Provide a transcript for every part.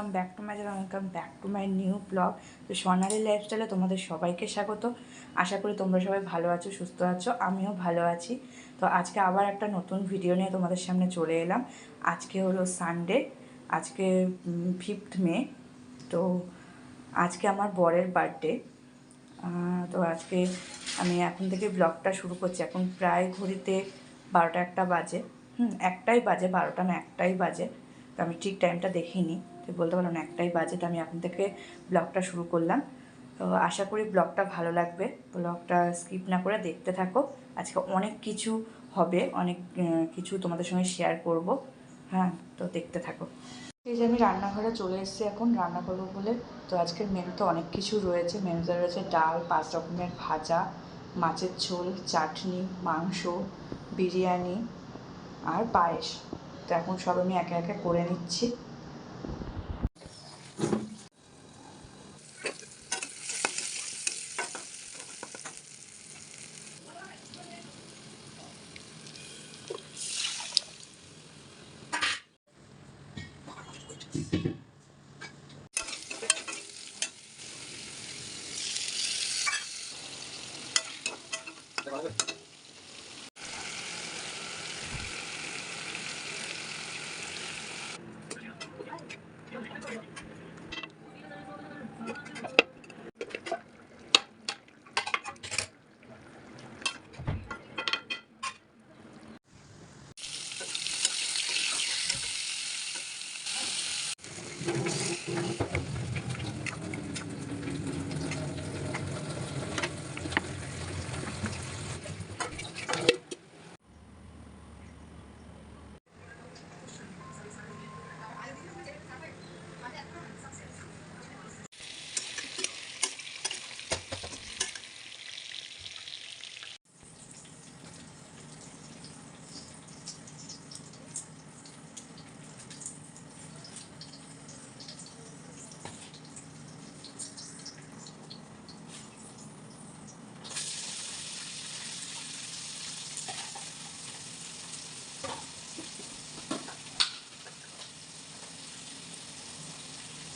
Welcome back to my channel welcome back to my new vlog তো সোনালি লাইফস্টাইলে তোমাদের সবাইকে স্বাগত। আশা করি তোমরা সবাই ভালো আছো, সুস্থ আছো, আমিও ভালো আছি। তো আজকে আবার একটা নতুন ভিডিও নিয়ে তোমাদের সামনে চলে এলাম। আজকে হলো সানডে আজকে ফিফথ মে। তো আজকে আমার বরের বার্থডে তো আজকে আমি এখন থেকে ব্লগটা শুরু করছি। এখন প্রায় ঘড়িতে বারোটা একটা বাজে। হুম, একটাই বাজে, বারোটা না একটাই বাজে। তো আমি ঠিক টাইমটা দেখিনি। তো বলতে পারলাম না একটাই বাজেট, আমি এখন থেকে ব্লগটা শুরু করলাম। তো আশা করি ব্লগটা ভালো লাগবে। ব্লগটা স্কিপ না করে দেখতে থাকো। আজকে অনেক কিছু হবে, অনেক কিছু তোমাদের সঙ্গে শেয়ার করব। হ্যাঁ তো দেখতে থাকো। এই যে আমি রান্নাঘরে চলে এসেছি এখন, রান্না করব বলে। তো আজকের মেনুতে অনেক কিছু রয়েছে। মেনুতে রয়েছে ডাল, পাঁচ রকমের ভাজা, মাছের ঝোল, চাটনি, মাংস, বিরিয়ানি আর পায়েস। তো এখন সব আমি একে একে করে নিচ্ছি।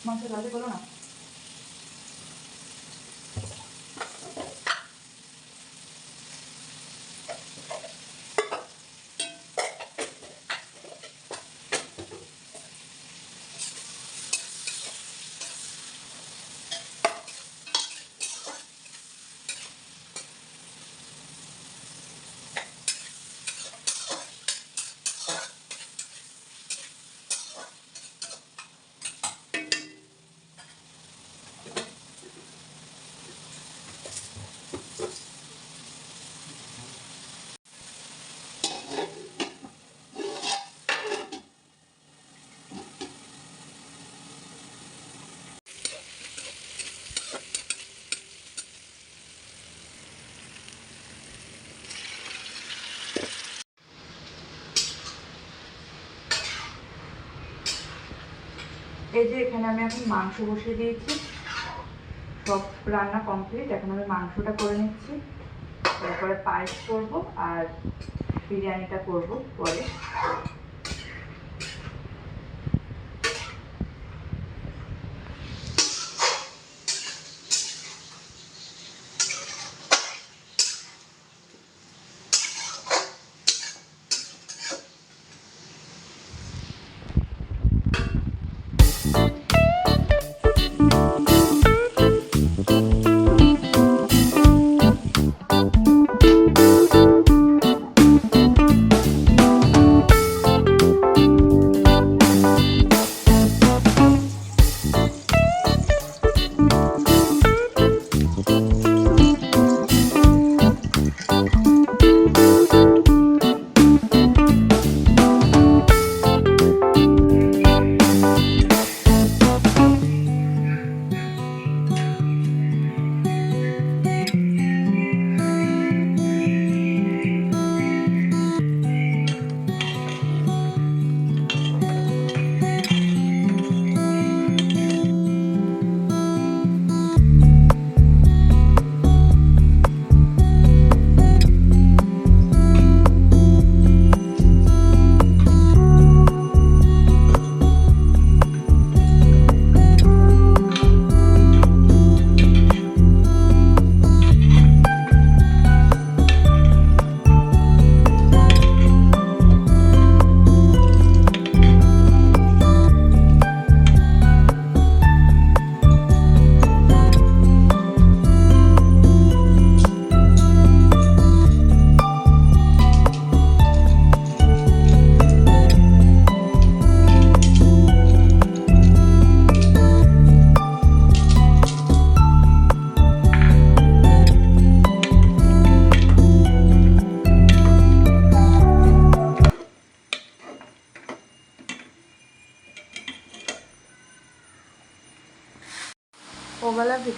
মাংস রাজি করো এই যে এখানে আমি এখন মাংস বসিয়ে দিয়েছি। সব রান্না কমপ্লিট এখন আমি মাংসটা করে নিচ্ছি। তারপরে পায়েস করব আর বিরিয়ানিটা করব পরে।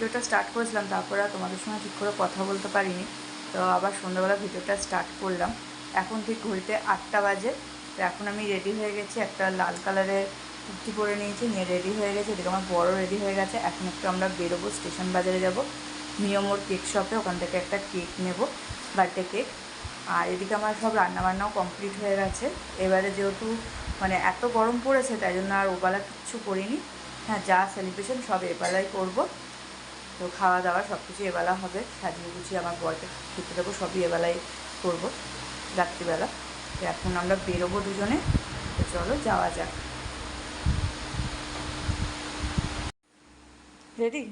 ভিডিওটা স্টার্ট করেছিলাম, তারপরে তোমাদের সঙ্গে ঠিক করে কথা বলতে পারিনি। তো আবার সন্ধ্যাবেলা ভিডিওটা স্টার্ট করলাম। এখন ঠিক ঘড়িতে আটটা বাজে, তো এখন আমি রেডি হয়ে গেছি, একটা লাল কালারের কুর্তি পরে নিয়েছি, নিয়ে রেডি হয়ে গেছে। এদিকে আমার বড় রেডি হয়ে গেছে, এখন একটু আমরা বেরোবো স্টেশন বাজারে যাব। মিয়মোর কেক শপে ওখান থেকে একটা কেক নেব বার্থডে কেক আর এদিকে আমার সব রান্নাবান্নাও কমপ্লিট হয়ে গেছে। এবারে যেহেতু মানে এত গরম পড়েছে, তাই জন্য আর ওবেলা কিচ্ছু করিনি। হ্যাঁ যা সেলিব্রেশন সব এবেলাই করব। তো খাওয়া দাওয়া সব কিছু এবেলা হবে। সাজিয়ে গুছিয়ে আমার বরকে খেতে দেবো, সবই এবেলাই করব রাত্রিবেলা। তো এখন আমরা বেরোবো দুজনে। তো চলো যাওয়া যাক। রেডি?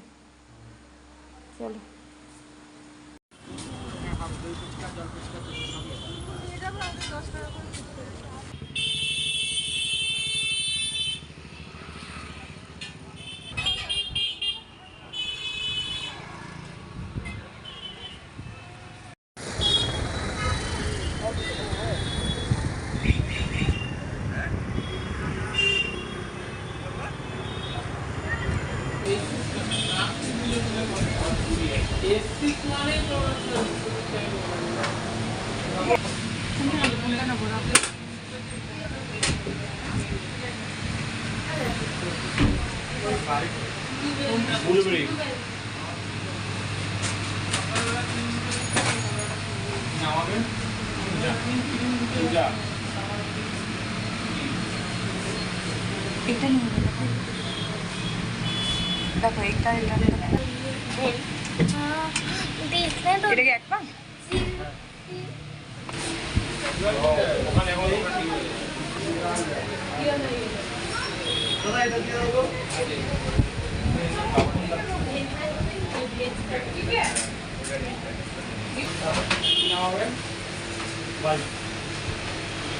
চলো। এটা নিয়ে দেখো এটা এটা এটা কি এক পাম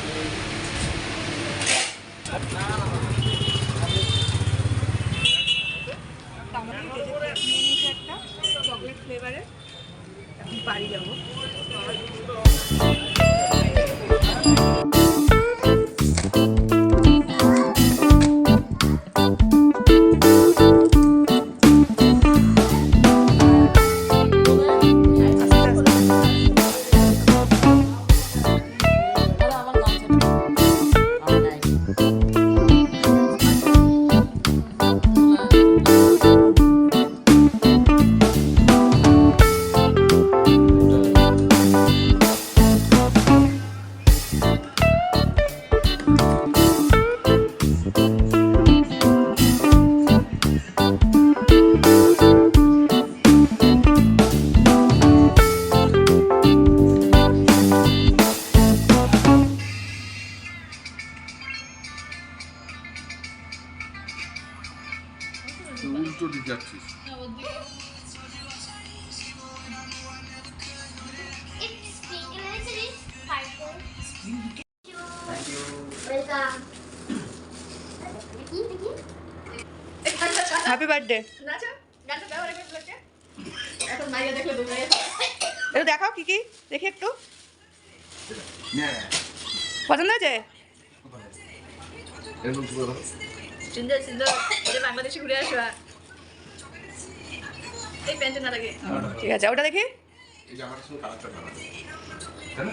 Thank you. একটা চকলেট ফ্লেভারের এখন বাড়ি যাব। দেখি দেখি হ্যাপি বার্থডে এটা দেখাও কি কি দেখি একটু। পছন্দ হয়েছে? সুন্দর সুন্দর বাংলাদেশে ঘুরে আসা। এই প্যান্টে না লাগে। ঠিক আছে ওটা দেখি। এই জামাটা শুধু কালারটা ভালো তাই না?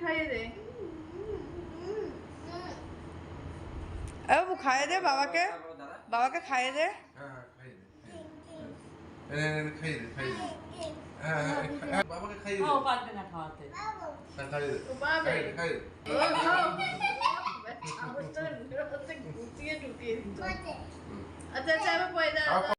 খাইয়ে দে বাবু খাইয়ে দে বাবাকে বাবাকে খাইয়ে দে হ্যাঁ হ্যাঁ হ্যাঁ হ্যাঁ হ্যাঁ, বাবাকে খাইয়ে দে পারবে না খাওয়াতে হ্যাঁ খাইয়ে দে খাইয়ে দে আচ্ছা আচ্ছা এবার পয়দা খাওয়া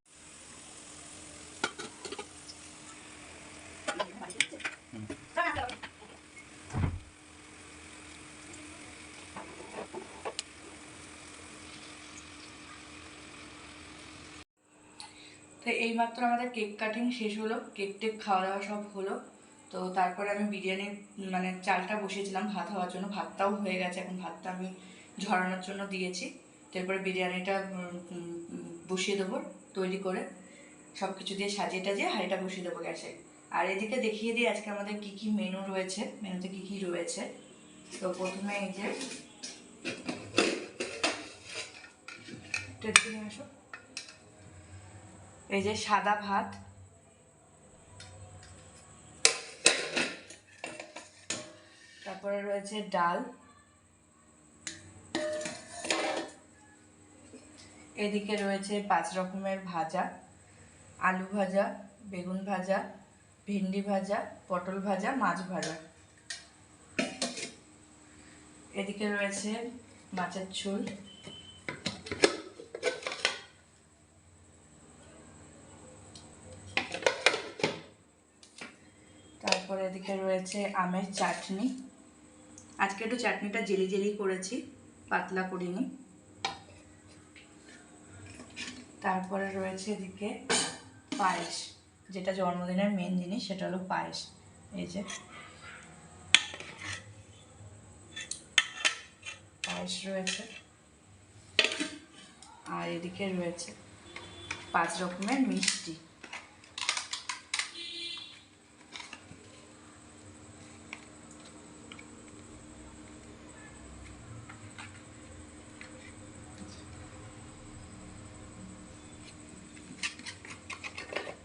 তো এইমাত্র আমাদের কেক কাটিং শেষ হলো কেক টেক খাওয়া দাওয়া সব হলো। তো তারপরে আমি বিরিয়ানি মানে চালটা বসিয়েছিলাম ভাত হওয়ার জন্য। ভাতটাও হয়ে গেছে, এখন ভাতটা আমি ঝরানোর জন্য দিয়েছি। তারপরে বিরিয়ানিটা বসিয়ে দেবো তৈরি করে। সব কিছু দিয়ে সাজিয়ে টাজিয়ে হাঁড়িটা বসিয়ে দেবো গ্যাসে। আর এদিকে দেখিয়ে দিই আজকে আমাদের কি কি মেনু রয়েছে। মেনুতে কি কি রয়েছে। তো প্রথমে এই যে আসো। এই যে সাদা ভাত। তারপরে রয়েছে ডাল। এদিকে রয়েছে পাঁচ রকমের ভাজা। আলু ভাজা, বেগুন ভাজা, ভেন্ডি ভাজা, পটল ভাজা, মাছ ভাজা। এদিকে রয়েছে মাছের ঝোল তারপরে রয়েছে আমের চাটনি। আজকে একটু চাটনিটা জেলি জেলি করেছি, পাতলা করিনি। তারপরে রয়েছে এদিকে পায়েস, যেটা জন্মদিনের মেন জিনিস, সেটা হলো পায়েস। এই যে পায়েস রয়েছে। আর এদিকে রয়েছে পাঁচ রকমের মিষ্টি।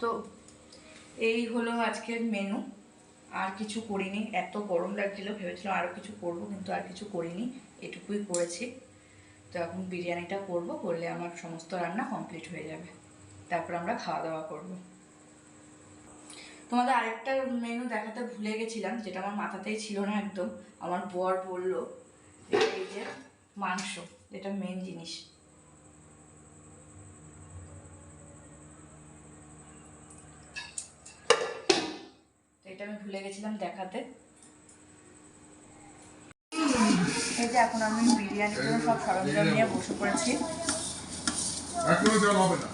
তো এই হলো আজকের মেনু আর কিছু করিনি, এত গরম লাগছিল, ভেবেছিলাম আরও কিছু করব, কিন্তু আর কিছু করিনি, এটুকুই করেছি। তো এখন বিরিয়ানিটা করব, করলে আমার সমস্ত রান্না কমপ্লিট হয়ে যাবে। তারপর আমরা খাওয়া দাওয়া করব। তোমাদের আরেকটা মেনু দেখাতে ভুলে গেছিলাম, যেটা আমার মাথাতেই ছিল না একদম। আমার বর বলল এই যে মাংস, এটা মেন জিনিস। এটা আমি ভুলে গেছিলাম দেখাতে। এই যে এখন আমি বিরিয়ানির জন্য সব সরঞ্জাম নিয়ে বসে পড়েছি। এখনও জল হবে না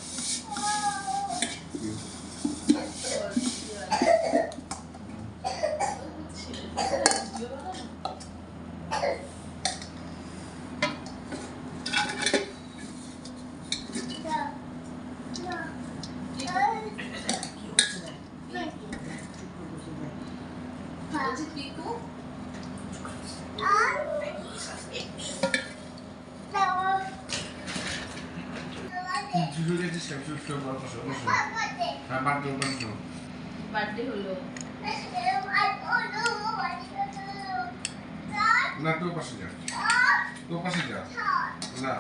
জুজু গেছে সব সব সব বসো বসো হ্যাঁ বাদ দাও বাদ দাও বার্থডে হলো না তোর পাশে যা। তোর পাশে যা। না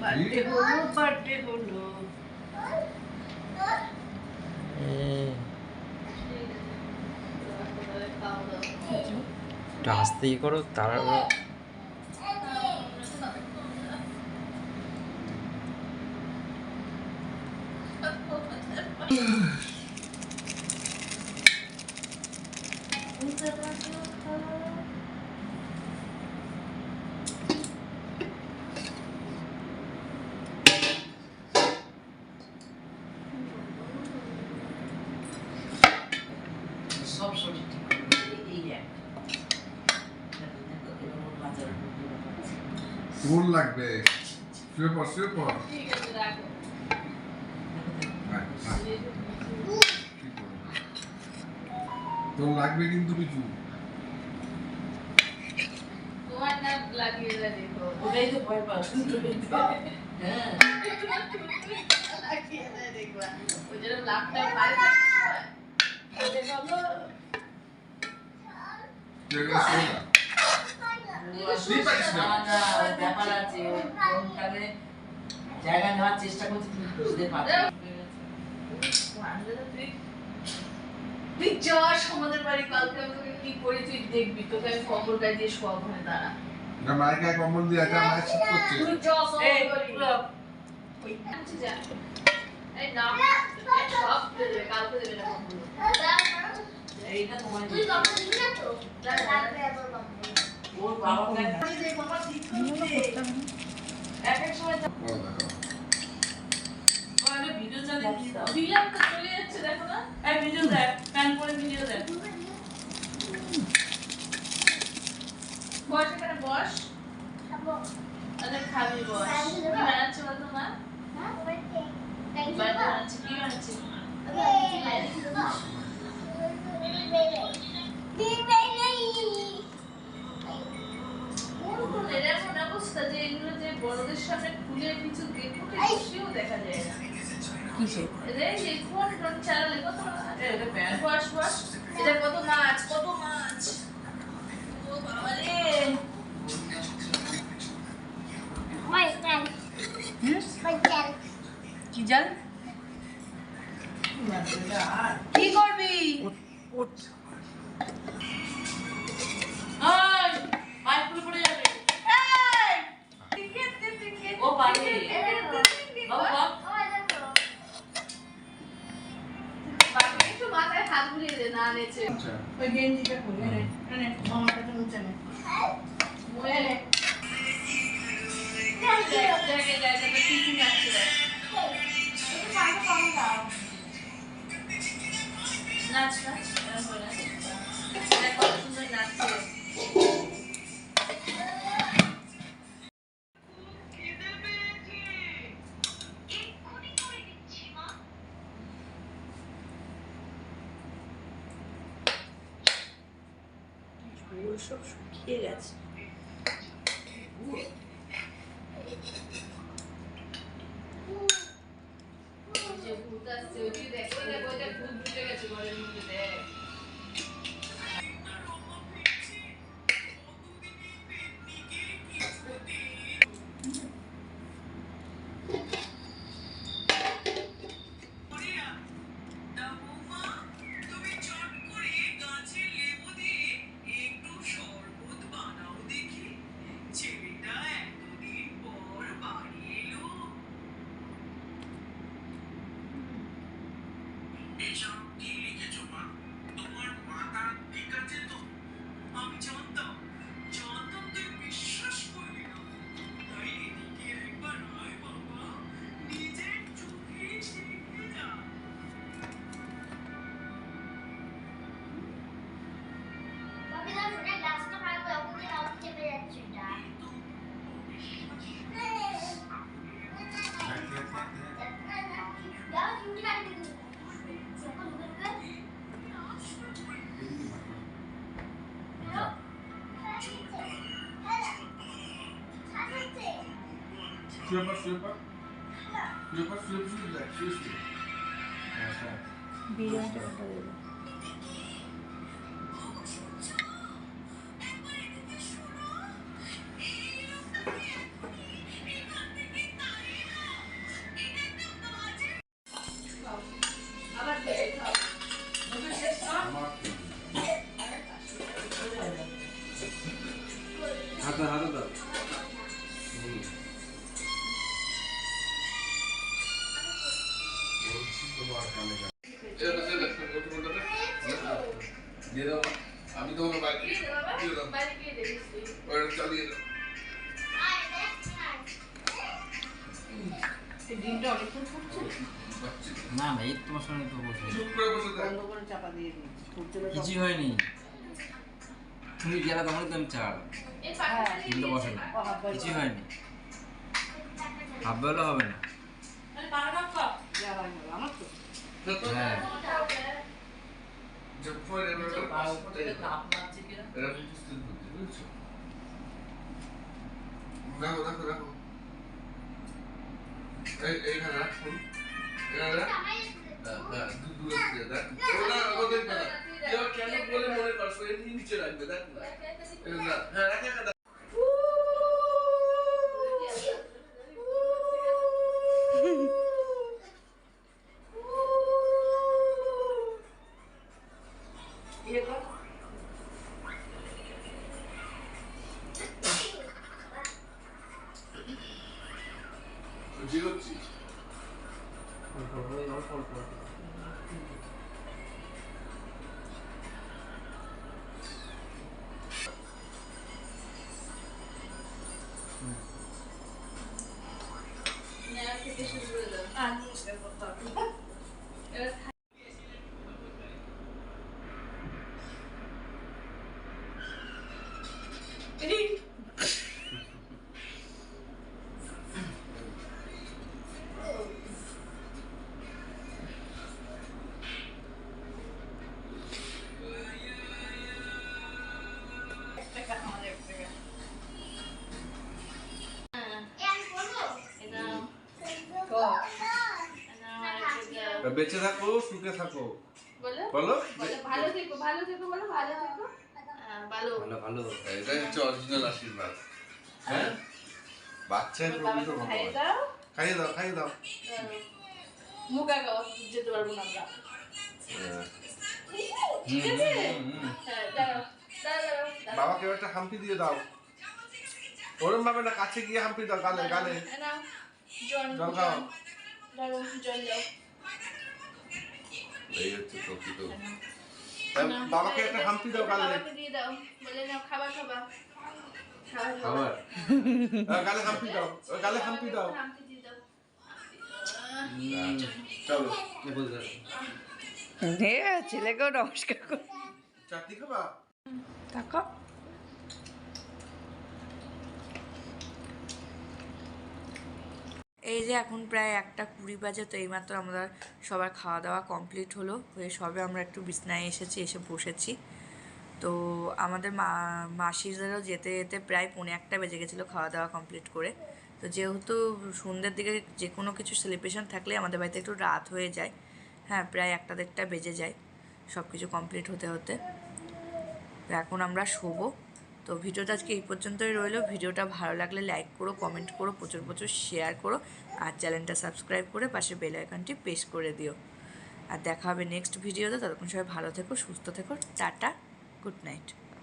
বার্থডে হলো বার্থডে হলো। একটু আস্তে ই করো? তারা সব শরীর ঠিক করে দেবে, এই এক ফুল লাগবে। শুয়ে পড় শুয়ে পড়। তোর লাগবে কিন্তু কিছু। লাগিয়ে দেখো। ওটাই তো ভয় পাও হ্যাঁ। লাগিয়ে দেয় দেখবা। ওই জন্য লাভটা বাইরে ব্যাপার আছে ওই জায়গা নেওয়ার চেষ্টা করছি তুমি বুঝতে পারছ তুই যাস আমাদের বাড়ি কালকে আমি তোকে কি করি তুই দেখবি তোকে আমি খবর গাই দিয়ে শোয়াবো না দাঁড়া না, মায়ের গায়ে কম্বল দিয়ে আছে, মায়ের শীত করছে। তুই যাস এই ওই আচ্ছা যা এই না সব দেবে কালকে দেবে না খবর এইটা তোমার তুই কত দিবি না তো তারপরে আবার বাবা ওর বাবা এক এক সময় ভিডিও দাও দিলাম তো চলে যাচ্ছে দেখো না? এই ভিডিও দেখ প্যান করে ভিডিও দেখ। বস এখানে বস। খাব আরে খাবি বস। কি বানাচ্ছে বলতো মা? বানাচ্ছে কি বানাচ্ছে? কিসে এটা কত নাচ নাচ নাচ কত সুন্দর নাচছে চুল সব শুকিয়ে গেছে। যা। শুয়ে পড়, শুয়ে পড়। শুয়ে পড়, শুয়ে শুয়ে দেখ, শুয়ে শুয়ে। হ্যাঁ, হ্যাঁ। বিরিয়ানিটা ওটা দেবো আবার হবে? দিয়ে দাও আমি তোমাকে দিয়ে চালিয়ে। না না এই তোমার সঙ্গে তো বসে চুপ করে বসে থাক। বন্ধ করে চাপা দিয়ে দিচ্ছি কিছুই হয়নি। তুমি গেলে তখনই তো আমি কিন্তু বসে না। কিছুই হয়নি। হাফ হবে না। দেখো দেখো দেখো এই এইখানে রাখ ফোন এখানে রাখ কেন বলে মনে করছ এমনি নিচে রাখবে দেখ না, হ্যাঁ রাখ। করে দাও এবার খা- বেঁচে থাকো সুখে থাকো। বলো? বলো? ভালো থেকো ভালো থেকো বলো ভালো থেকো। হ্যাঁ, ভালো। ভালো ভালো। এটাই হচ্ছে অরিজিনাল আশীর্বাদ। হ্যাঁ? বাচ্চার প্রকৃত খাইয়ে ভগবান। দাও। খাইয়ে দাও খাইয়ে দাও। দাও। মুখ আগাও যেতে পারব না আমরা। হ্যাঁ। ঠিক আছে? হুম, হুম। হ্যাঁ দাঁড়াও দাঁড়াও দাঁড়াও, দাঁড়াও বাবাকে একটা হাম্পি দিয়ে দাও। ওরম ভাবে না কাছে গিয়ে হাম্পি দাও গালে গালে। জল খাও। এই হচ্ছে প্রকৃত বাবাকে একটা হাম্পি দাও গালে। দিয়ে দাও। বলে নাও খাবার খাবা। খাবার খাবা। খাবার? গালে হাম্পি দাও। গালে হাম্পি দাও। হাম্পি দিয়ে দাও। চলো ছেলেকেও নমস্কার কর চাটনি খাবা? তাকা এই যে এখন প্রায় একটা কুড়ি বাজে, তো এইমাত্র আমাদের সবার খাওয়া দাওয়া কমপ্লিট হলো। হয়ে সবে আমরা একটু বিছনায় এসেছি, এসে বসেছি। তো আমাদের মা, মাসিদেরও যেতে যেতে প্রায় পৌনে একটা বেজে গেছিল খাওয়া দাওয়া কমপ্লিট করে। তো যেহেতু সন্ধ্যের দিকে যে কোনো কিছু সেলিব্রেশন থাকলে আমাদের বাড়িতে একটু রাত হয়ে যায়। হ্যাঁ প্রায় একটা দেড়টা বেজে যায় সব কিছু কমপ্লিট হতে। হতে এখন আমরা শোবো। তো ভিডিওটা আজকে এই পর্যন্তই রইল। ভিডিওটা ভালো লাগলে লাইক করো কমেন্ট করো, প্রচুর প্রচুর শেয়ার করো আর চ্যানেলটা সাবস্ক্রাইব করে পাশে বেল আইকনটি প্রেস করে দিও। আর দেখা হবে নেক্সট ভিডিওতে ততক্ষণ সবাই ভালো থেকো, সুস্থ থেকো। Tata good night